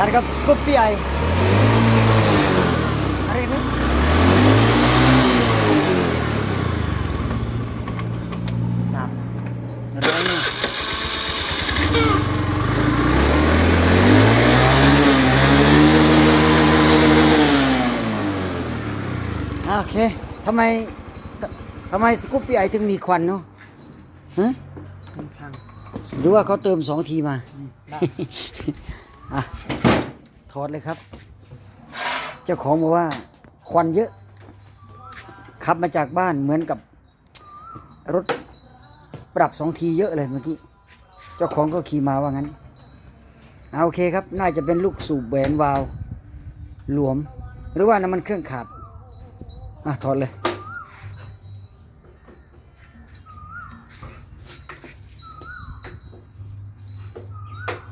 อ่านครับสกูปปี้ไออะไรนี่ครับอะไรนี่อะโอเคทำไมททำไมสกูปปี้ไอถึงมีควันเนาะฮะทางหรือว่าเขาเติมสองทีมาได้อะ ถอดเลยครับ เจ้าของบอกว่า ควันเยอะ ขับมาจากบ้านเหมือนกับรถปรับสองทีเยอะเลยเมื่อกี้ เจ้าของก็ขี่มาว่างั้นเอาโอเคครับ น่าจะเป็นลูกสูบแหวนวาว หลวม หรือว่าน้ำมันเครื่องขาดอะถอดเลย